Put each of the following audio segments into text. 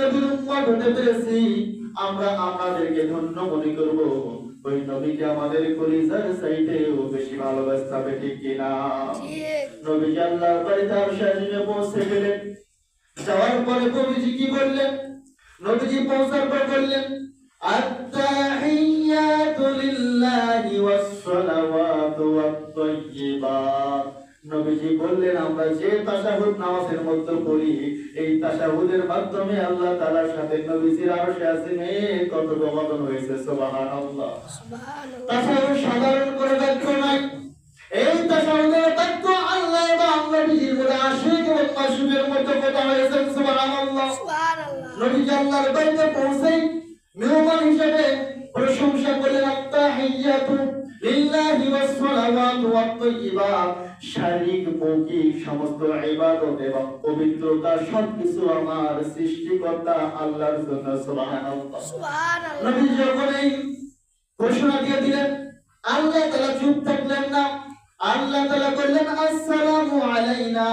নবীর উম্মত হতে পেরেছি আমরা আমাদেরকে ধন্য মনে করব। ওই নবীকে আমাদের কলিজার সাইডেও বেশি ভালোবাসতে হবে ঠিক কিনা? নবীজি আল্লাহর বাড়িতে আর পৌঁছে গেলেন। যাওয়ার পরে নবীজি কি বললেন? নবীজি পৌঁছার পর বললেন আত্তাহিয়াতু লিল্লাহি ওয়াস সালাওয়াতু ওয়াত তাইয়্যিবাত নবীজি বললেন আমরা যে তাশাহুদ নামাজের মধ্যে পড়ি এই তাশাহুদের মাধ্যমে আল্লাহ তাআলার সাথে নবীজির আরশে আসিমে কত দমাদন হয়েছে সুবহানাল্লাহ। সুবহানাল্লাহ। তাছাড়া সাধারণ করে বাক্য নয়। এই তাসাউদের বাক্য আল্লাহ এবং নবীজির মধ্যে আশিক এবং মাসুকের মধ্যে কথা হয়েছে সুবহানাল্লাহ। সুবহানাল্লাহ। নবী আল্লাহর পৌঁছে মেহমান হিসেবে প্রশংসা করলেন আত্তাহিয়াতু লিল্লাহি ওয়াস সালাওয়াতু ওয়াত তাইয়্যিবাত শারীরিক মৌখিক সমস্ত ইবাদত এবং পবিত্রতা সবকিছু আমার সৃষ্টিকর্তা আল্লাহর জন্য সুবহানাল্লাহ। সুবহানাল্লাহ। নবী যখন এই ঘোষণা দিয়ে দিলেন আল্লাহ তাআলা চুপ থাকলেন না। আল্লাহ তাআলা বললেন, আসসালামু আলাইনা।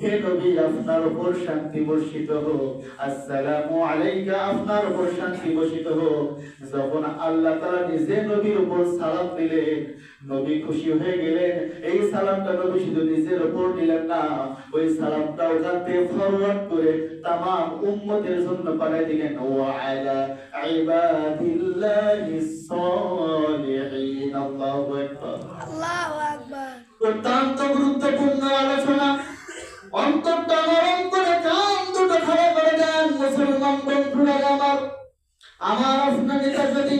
হে নবী, আপনার উপর শান্তি বর্ষিত হোক। আসসালামু আলাইকা, আপনার উপর শান্তি বর্ষিত হোক। যখন আল্লাহ তাআলা নিজে নবীর উপর সালাম দিলেন, নবী খুশি হয়ে গেলেন। এই সালামটা নবী শুধু নিজের উপর দিলেন না, ওই সালামটা ওখান থেকে ফরওয়ার্ড করে তামাম উম্মতের জন্য পাঠিয়ে দিলেন। ওয়া আলা ইবাদিল্লাহিস সালিহিন, আল্লাহু আকবার। অত্যন্ত গুরুত্বপূর্ণ আলোচনা। অন্তরটা নরম করে কান দুটো খাড়া করে দেন মুসলমান বন্ধুরা আমার। আমার আপনার যদি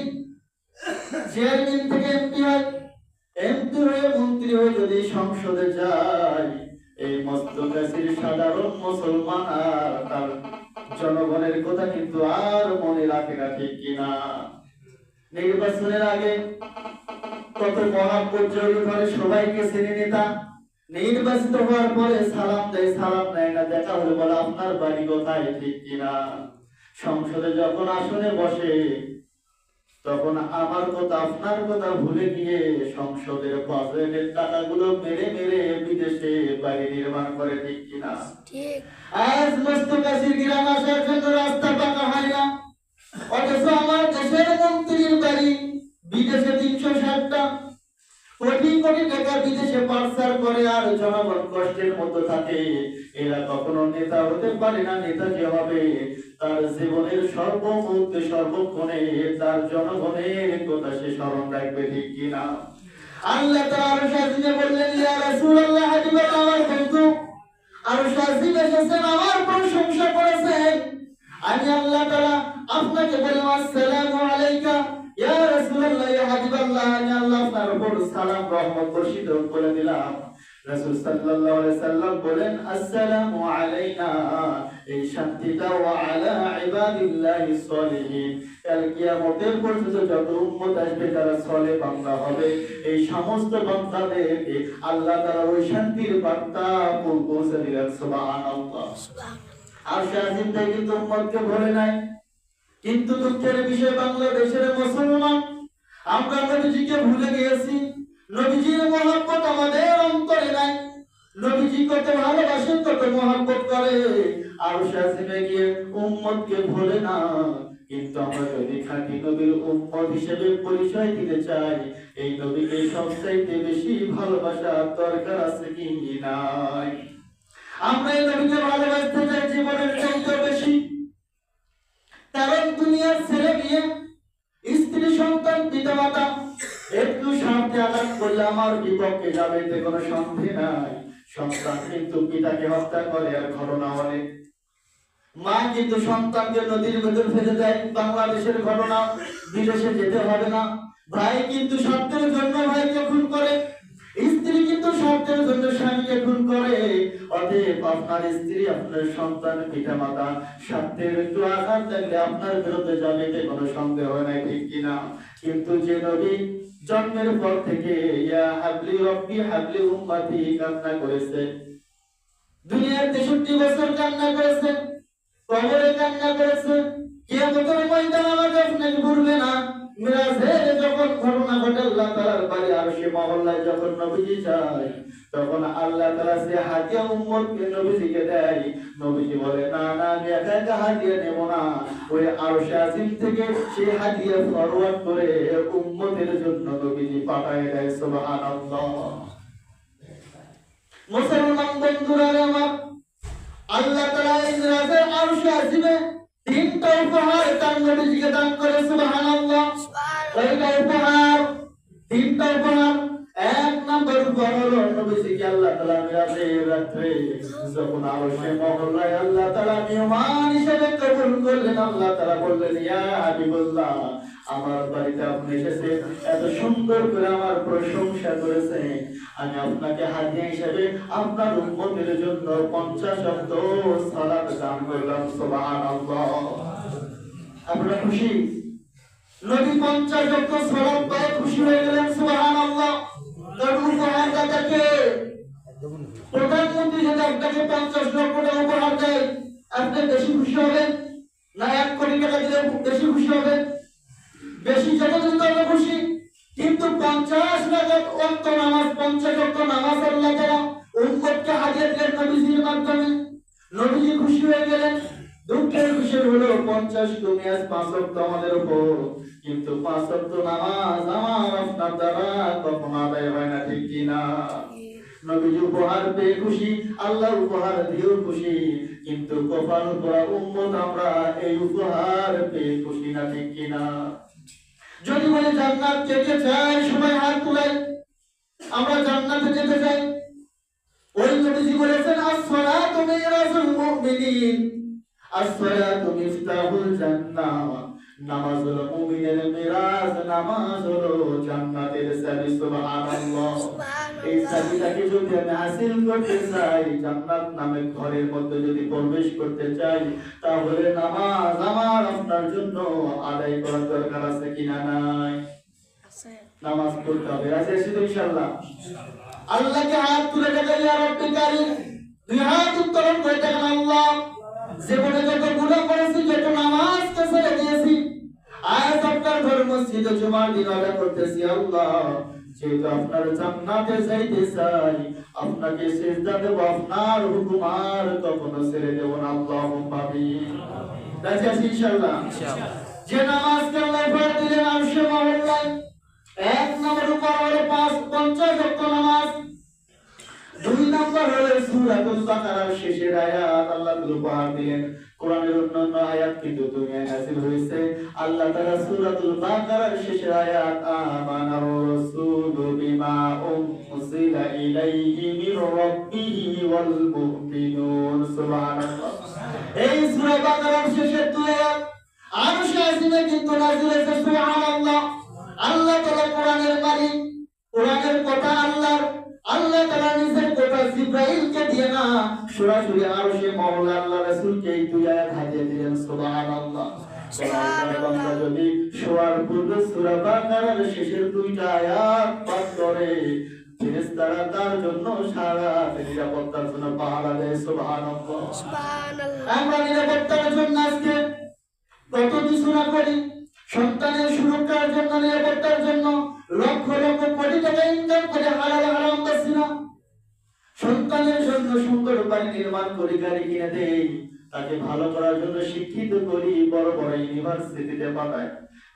চেয়ারম্যান থেকে এমপি হয়, এমপি হয়ে মন্ত্রী হয়ে যদি সংসদে যায়, এই মস্তকাশির সাধারণ মুসলমান আর তার জনগণের কথা কিন্তু আর মনে রাখে না, ঠিক কিনা? নির্বাচনের আগে কত মহাব্বত জড়িয়ে সবাইকে চিনে নেতা। নির্বাচিত হওয়ার পরে সালাম দেয় সালাম নেয় না দেখা হলে বলে আপনার বাড়ি কোথায়? ঠিক কিনা? সংসদে যখন আসনে বসে তখন আমার কথা আপনার কথা ভুলে গিয়ে সংসদের বাজেটের টাকাগুলো মেরে মেরে বিদেশে বাড়ি নির্মাণ করে ঠিক কিনা? আজ মস্তকাশির গ্রাম আসার জন্য রাস্তা পাকা হয় না। অথচ আমার দেশের মন্ত্রীর বাড়ি বিদেশে তিনশো ষাটটা। কোটি কোটি টাকা বিদেশে পাচার করে আর জনগণ কষ্টের মধ্যে থাকে। এরা কখনো নেতা হতে পারে না, নেতা যে হবে তার জীবনের সর্বমুহূর্তে সর্বক্ষণে, তার জনগণের কথা সে স্মরণ রাখবে ঠিক কিনা। আল্লাহ তাআলা সাজিয়ে বললেন আমার বন্ধু আর শাসিব এসেছেন, আমার প্রশংসা করেছেন। আমি আল্লাহ তাআলা আপনাকে বললাম, আসসালামু আলাইকা। ইয়া রাসূলুল্লাহ ইয়া হাবিবাল্লাহ আমি আল্লাহ আপনার উপর সালাম রহমত বর্ষিত করে দিলাম। রাসূল সাল্লাল্লাহু আলাইহি সাল্লাম বলেন আসসালামু আলাইনা এই শান্তিটা ওয়া আলা সলিহিন। কাল কিয়ামতের পর্যন্ত যত উম্মত আসবে তারা সলে বান্দা হবে। এই সমস্ত বান্দাদেরকে আল্লাহ তাআলা ওই শান্তির বার্তা পৌঁছে দিলেন সুবহানাল্লাহ। সুবহানাল্লাহ। আর শাহিন তাই কিন্তু উম্মতকে ভরে নাই। কিন্তু দুঃখের বিষয়, বাংলাদেশের মুসলমান। আমরা নবীজিকে ভুলে গিয়েছি। নবীজির মহব্বত আমাদের অন্তরে নাই। নবীজি কত ভালোবাসে, কত মহব্বত করে। আর শাসিনে গিয়ে উম্মতকে ভুলে না। কিন্তু আমরা যদি খাঁটি নবীর উম্মত হিসেবে পরিচয় দিতে চাই, এই নবীকে সবচাইতে বেশি ভালোবাসার দরকার আছে কি নাই? আমরা এই নবীকে ভালোবাসতে চাই, জীবনের চাইতে বেশি। কারণ দুনিয়ার ছেলে স্ত্রী সন্তান পিতা মাতা একটু করলে আমার বিপক্ষে যাবে এতে কোনো নাই। সন্তান কিন্তু পিতাকে হত্যা করে আর ঘটনা মা কিন্তু সন্তানকে নদীর ভেতর ফেলে দেয়, বাংলাদেশের ঘটনা, বিদেশে যেতে হবে না। ভাই কিন্তু স্বার্থের জন্য ভাইকে খুন করে স্ত্রী কিন্তু স্বার্থের জন্য স্বামীকে খুন করে। অতএব আপনার স্ত্রী, আপনার সন্তান পিতা মাতা স্বার্থের একটু আঘাত লাগলে আপনার বিরুদ্ধে যাবে এতে কোনো সন্দেহ নাই, ঠিক কিনা? কিন্তু যে নবী জন্মের পর থেকে ইয়া হাবলি রব্বি হাবলি উম্মতি কান্না করেছে। দুনিয়ার তেষট্টি বছর কান্না করেছে, কবরে কান্না করেছে, কিয়ামতের ময়দান আমাকে আপনাকে ভুলবে না। আল্লাহ তাআলার বাড়ি আর উম্মতের জন্য নবীজি পাঠায় দেয়, সুবহানাল্লাহ। মুসলমান বন্ধুরা আমার, আল্লাহ তাআলা ইন্দ্রাজের আরশে আজিমে তিনটা উপহার তার নবীজিকে দান করে, সুবহানাল্লাহ। কয়টা উপহার, তিনটা উপহার, এক নম্বর উপহার হলো নবীজিকে আল্লাহ তাআলা মিরাজের রাত্রে যখন আরশে মহল্লায় আল্লাহ তাআলা মেহমান হিসেবে কবুল করলেন, আল্লাহ তাআলা বললেন, ইয়া হাবিবুল্লাহ, আমার বাড়িতে আপনি এসেছেন, এত সুন্দর করে আমার প্রশংসা করেছেন। আমি আপনাকে হাদিয়া হিসেবে আপনার উম্মতের জন্য পঞ্চাশ অব্দ সালাত দান করলাম, সুবহানাল্লাহ। আপনারা খুশি? নবী পঞ্চাশ অব্দ সালাত পায়, খুশি হয়ে গেলেন, সুবহানাল্লাহ। তার উপহার দাতাকে প্রধানমন্ত্রী যদি আপনাকে পঞ্চাশ লক্ষ টাকা উপহার দেয়। আপনি বেশি খুশি হবেন? না, এক কোটি টাকা দিলে বেশি খুশি হবেন? বেশি যত তত খুশি। কিন্তু পঞ্চাশ লাখ অক্ত নামাজ পঞ্চাশ অক্ত হলো পঞ্চাশ তুমি আজ পাঁচ অক্ত আমাদের উপর। কিন্তু পাঁচ অক্ত নামাজ আমার আপনার দ্বারা কখনো আদায় হয় না, ঠিক কিনা? নবীজি উপহার পেয়ে খুশি, আল্লাহ উপহার দিয়েও খুশি। কিন্তু কপাল পড়া উম্মত আমরা এই উপহার পেয়ে খুশি না, ঠিক কিনা? যদি বলে জান্নাত কে চাই সবাই হাত তুলাই আমরা জান্নাতে যেতে চাই। ওই নবীজি বলেছেন as-salatu miরাজুল মুমিনিন। As-salatu মিফতাহুল জান্নাহ নামাজ হলো মুমিনের মিরাজ নামাজ হলো জান্নাতের চাবি সুবহানাল্লাহ। এই চাবিটাকে যদি আমি হাসিল করতে চাই জান্নাত নামে ঘরের মধ্যে যদি প্রবেশ করতে চাই তাহলে নামাজ আমার আপনার জন্য আদায় করার দরকার আছে কিনা নাই? নামাজ পড়তে হবে। আছে আছে তো ইনশাআল্লাহ? আল্লাহকে হাত তুলে টাকা ইয়া রব্বি কারীম। দুই হাত উত্তোলন করে টাকা আল্লাহ। জীবনে যত গুণা করেছি যত নামাজকে ছেড়ে দিয়েছি আজ আপনার ঘর মসজিদে জুমার দিন আদা করতেছি আল্লাহ। যেহেতু আপনার জান্নাতে যাইতে চাই আপনাকে সেজদা দেব আপনার হুকুম আর কখনো ছেড়ে দেব না আল্লাহ আমিন। রাজি আছি ইনশাআল্লাহ। যে নামাজকে আল্লাহ ফরজ কোরআনের অন্যান্য আল্লাহ এই সূরা বাকারার শেষের দুই আয়াত। আরশে আজিমে আল্লাহ তাআলা কোরআনের মালিক, কোরআনের কথা আল্লাহর আল্লাহ তাআলা নিজের কথা জিব্রাইলকে দিয়ে না সরাসরি আরশে মাওলা আল্লাহ রাসূলকে এই দুই আয়াত হাদিয়ে দিলেন সুবহানাল্লাহ। যদি শোয়ার পূর্বে সূরা বাকারার শেষের দুইটা আয়াত পাঠ করে ফেরেশতারা তার জন্য সারা নিরাপত্তার জন্য পাহারা দেয় সুবহানাল্লাহ। আমরা নিরাপত্তার জন্য আজকে কত কিছু না করি সন্তানের সুরক্ষার জন্য নিরাপত্তার জন্য লক্ষ লক্ষ কোটি টাকা ইনকাম করে হালাল হারাম করছি না সন্তানের জন্য সুন্দর বাড়ি নির্মাণ করি গাড়ি কিনে দেই তাকে ভালো করার জন্য শিক্ষিত করি বড় বড় ইউনিভার্সিটিতে পাঠাই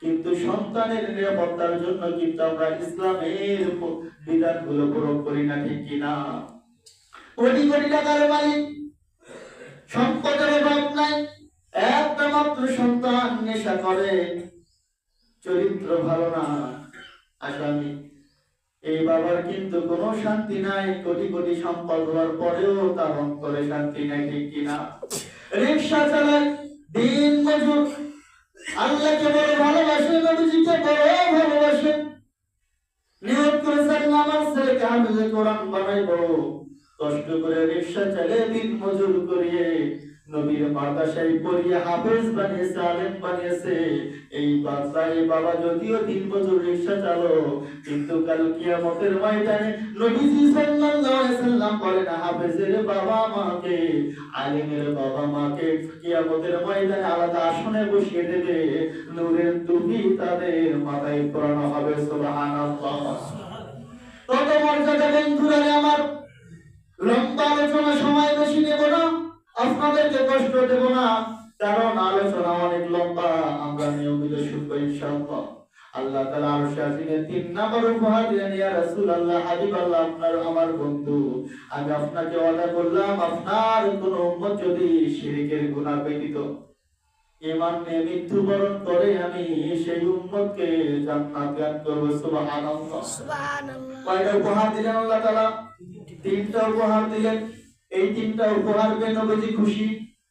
কিন্তু সন্তানের নিরাপত্তার জন্য কিন্তু আমরা ইসলামের বিধানগুলো প্রয়োগ করি না, ঠিক কিনা কোটি কোটি টাকার মালিক সম্পদের অভাব নাই। একটা মাত্র সন্তান নেশা করে, চরিত্র ভালো না। আসামি। এই বাবার কিন্তু কোনো শান্তি নাই, কোটি কোটি সম্পদ হওয়ার পরেও তার অন্তরে শান্তি নাই, ঠিক কিনা? রিক্সা চালায় দিন মজুর। আল্লাহকে বড় ভালোবাসে, নবীজিকে বড় ভালোবাসে। নিয়ত করেছেন আমার ছেলেকে হাফিজে কোরআন বানাইবো। কষ্ট করে রিক্সা চালিয়ে দিন মজুর করিয়ে নবীর মাদ্রাসায় পড়িয়ে হাফেজ বানিয়েছে আলেম বানিয়েছে। এই বাচ্চা বাবা যদিও তিন বছর রিক্সা চালো কিন্তু কাল কিয়ামতের ময়দানে নবীজি সাল্লাল্লাহু আলাইহি সাল্লাম বলেন হাফেজের বাবা মাকে আলেমের বাবা মাকে কিয়ামতের ময়দানে আলাদা আসনে বসিয়ে দেবে। নূরের টুপি তাদের মাথায় পরানো হবে সুবহানাল্লাহ। কত মর্যাদা বন্ধুরা আমার। লম্বা আলোচনা সময় আপনাদেরকে কষ্ট দেব না কারণ আলোচনা অনেক লম্বা। আমরা নিয়মিত শুনব ইনশাআল্লাহ। আল্লাহ তাআলা আরশে আজিমে তিন নাম্বার উপহার দিলেন ইয়া রাসূলুল্লাহ হাবিবাল্লাহ আপনার আমার বন্ধু। আমি আপনাকে ওয়াদা করলাম আপনার কোন উম্মত যদি শিরকের গুনাহ ব্যতীত ইমান নিয়ে মৃত্যুবরণ করে আমি সেই উম্মতকে জান্নাত দান করব। সুবহানাল্লাহ। সুবহানাল্লাহ। কয়টা উপহার দিলেন আল্লাহ তাআলা? তিনটা উপহার দিলেন। এই তিনটা উপহার পেয়ে নবীজি খুশি।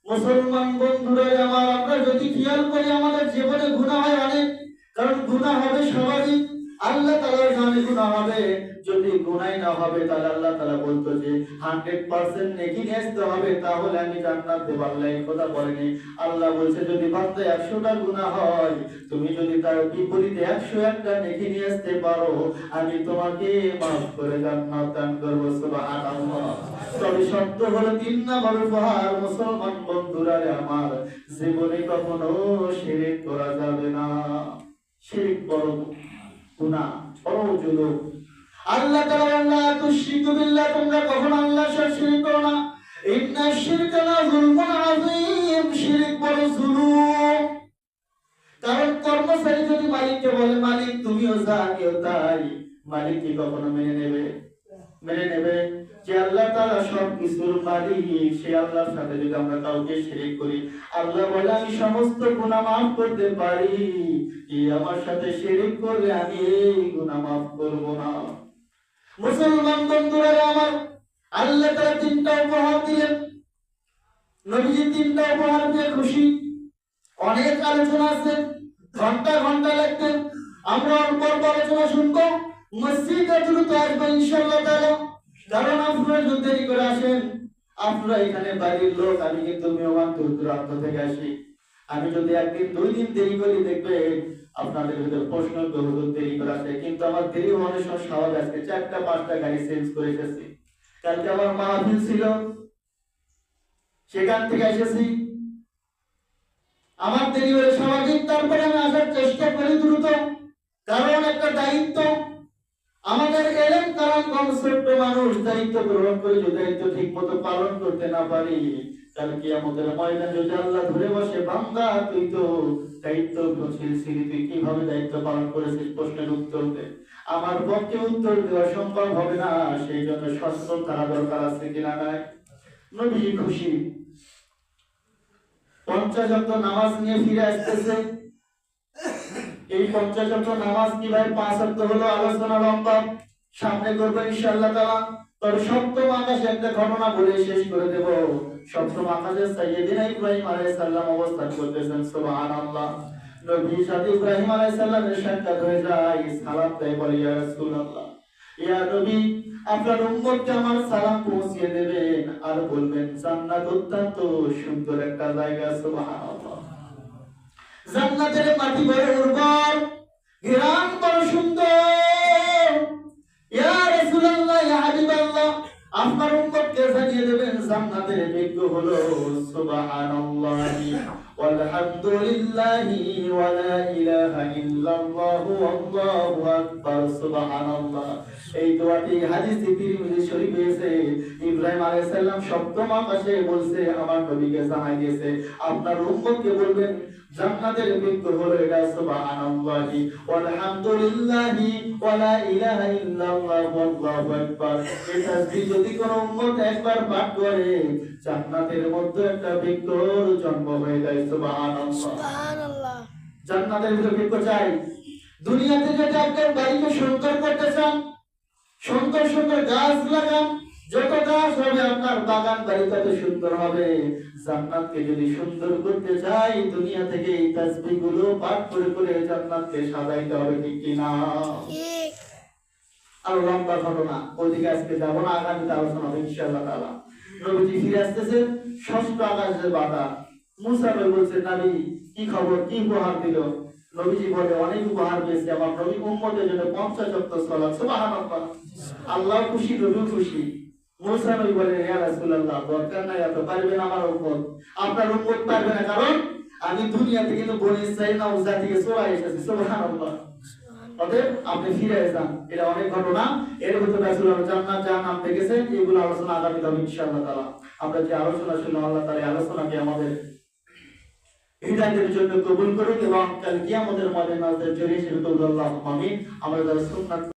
মুসলমান বন্ধুরা আমার আমরা যদি খেয়াল করি, আমাদের জীবনে গুণা হয় অনেক। কারণ গুণা হবে স্বাভাবিক। আল্লাহ তাআলার জানে গুনাহ হবে যদি গুনাহ না হবে, তাহলে আল্লাহ তাআলা বলতো যে 100% নেকি নিয়ে আসতে হবে, তাহলে আমি জান্নাত দেব। আল্লাহ কথা বলেনি। আল্লাহ বলছে, যদি বান্দা 100টা গুনাহ হয়, তুমি যদি তার বিপরীতে 101টা নেকি নিয়ে আসতে পারো, আমি তোমাকে মাফ করে জান্নাত দান করব। সুবহানাল্লাহ। তবে শর্ত হলো তিন নাম্বার উপহার, মুসলমান বন্ধুরা আমার, জীবনে কখনো শিরিক করা যাবে না। শিরিক বড় গুনাহ বড় জুলুম। আল্লাহ তাআলা আল্লাহ বিল্লাহ, তোমরা কখনো শিরক করো না। ইন্না শিরকা লা যুলমুন আযীম, শিরক বড় জুলুম। কারণ কর্মচারী যদি মালিককে বলে, মালিক, তুমিও যা আমিও তাই, মালিক কি কখনো মেনে নেবে? মেনে নেবে। যে আল্লাহ তাআলা সব কিছুর মালিক, সে আল্লাহর সাথে যদি আমরা কাউকে শিরিক করি, আল্লাহ বলে, আমি সমস্ত গুনাহ মাফ করতে পারি। কি আমার সাথে শিরিক করলে আমি এই গুনাহ মাফ করব না? মুসলমান বন্ধুরা, আমার আল্লাহ তাআলা তিনটা উপহার দিলেন। নবীজি তিনটা উপহার পেয়ে খুশি। অনেক আলোচনা আছে, ঘণ্টা ঘণ্টা লাগতেন আমরা অল্প অল্প আলোচনা শুনব। চারটা, পাঁচটা গাড়ি চেঞ্জ করে এসেছি। কালকে আমার মাহফিল ছিল। সেখান থেকে এসেছি। আমার দেরি হলে স্বাভাবিক তারপরে আমি আসার চেষ্টা করি দ্রুত। কারণ একটা দায়িত্ব আমাদের এলেন কারণ কম ছোট্ট মানুষ দায়িত্ব গ্রহণ করে যদি দায়িত্ব ঠিক মতো পালন করতে না পারি, তাহলে কি আমাদের ময়দান যদি আল্লাহ ধরে বসে, বান্দা, তুই তো দায়িত্ব ছিলি তুই কীভাবে দায়িত্ব পালন করেছিস প্রশ্নের উত্তর দে। আমার পক্ষে উত্তর দেওয়া সম্ভব হবে না, সেই জন্য দরকার আছে কিনা নাই? নবী খুশি। নামাজ নিয়ে ফিরে আসতেছে। এই পঞ্চাশ অক্ট নামাজ কীভাবে পাঁচ অক্ট হলো আলোচনা লম্বা সামনে করব ইনশাআল্লাহ তাআলা। তবে সপ্তম আকাশে একটা ঘটনা বলে শেষ করে দেব। সপ্তম আকাশে সাইয়েদিনা ইব্রাহিম আলাইহিস সালাম অবস্থান করতেছেন, সুবহানাল্লাহ। নবী সাথে ইব্রাহিম আলাইহিস সালামের সাক্ষাৎ হয়ে যায়, সালাম বলে, ইয়া রাসূলুল্লাহ, ইয়া নবী, আপনার উম্মতকে আমার সালাম দেবেন আর বলবেন, জান্নাত অত্যন্ত সুন্দর একটা জায়গা, সুবহানাল্লাহ। জান্নাতের মাটি উর্বর গ্রাম বড় সুন্দর। আপনার উম্মতকে জানিয়ে দেবেন জান্নাতের বিজ্ঞ হলো। সুবহানাল্লাহি ওয়ালহামদুলিল্লাহি ওয়া লা ইলাহা ইল্লাল্লাহু আল্লাহু আকবার। সুবহানাল্লাহ। এই দোয়াটি হাদিসে তিরমিজি শরীফে এসে ইব্রাহিম আলাইহিস সালাম সপ্তম আকাশে বলছে, আমার নবীকে জানাই দিয়েছে। আপনার উম্মতকে বলবেন জান্নাতের বিজ্ঞ হলো এটা সুবহানাল্লাহি ওয়া লা ইলাহা ইল্লাল্লাহু আল্লাহু আকবার। এই তাসবিহ যদি কোন উম্মত একবার পাঠ করে জান্নাতের মধ্যে একটা বিজ্ঞর জন্ম হয়ে যায় সুবহানাল্লাহ। সুবহানাল্লাহ। জান্নাতের ভিতরে বিজ্ঞ চাই। দুনিয়াতে যদি আপনার বাড়িতে সুন্দর করতে চান সুন্দর সুন্দর গাছ লাগান যত গাছ হবে আপনার বাগান বাড়ি তত সুন্দর হবে। জান্নাতকে যদি সুন্দর করতে চাই দুনিয়া থেকে এই তাসবিহগুলো পাঠ করে করে জান্নাতকে সাজাইতে হবে ঠিক কিনা? আর লম্বা ঘটনা ওইদিকে আজকে যাব না আগামীতে আলোচনা হবে ইনশাআল্লাহ তাআলা। নবীজি ফিরে ষষ্ঠ আকাশের বাধা মুসা নবী বলছে নবী কি খবর? কি উপহার দিল? নবীজি বলে অনেক উপহার পেয়েছে আমার নবী উম্মতের জন্য পঞ্চাশ সালাত সুবহানাল্লাহ। আল্লাহ খুশি নবী খুশি। কিন্তু না উজা থেকে এসেছি অতএব আপনি ফিরে এটা অনেক ঘটনা। এর ভিতরে এগুলো আলোচনা আগামী ইনশাআল্লাহ তাআলা। আমরা যে আলোচনা শুনলাম, আল্লাহ তাআলা আমাদের হৃদয়ের জন্য কবুল করুন এবং কাল কিয়ামতের আমাদের সেটা আল্লাহ আমিন। আমরা যারা সুন্নাত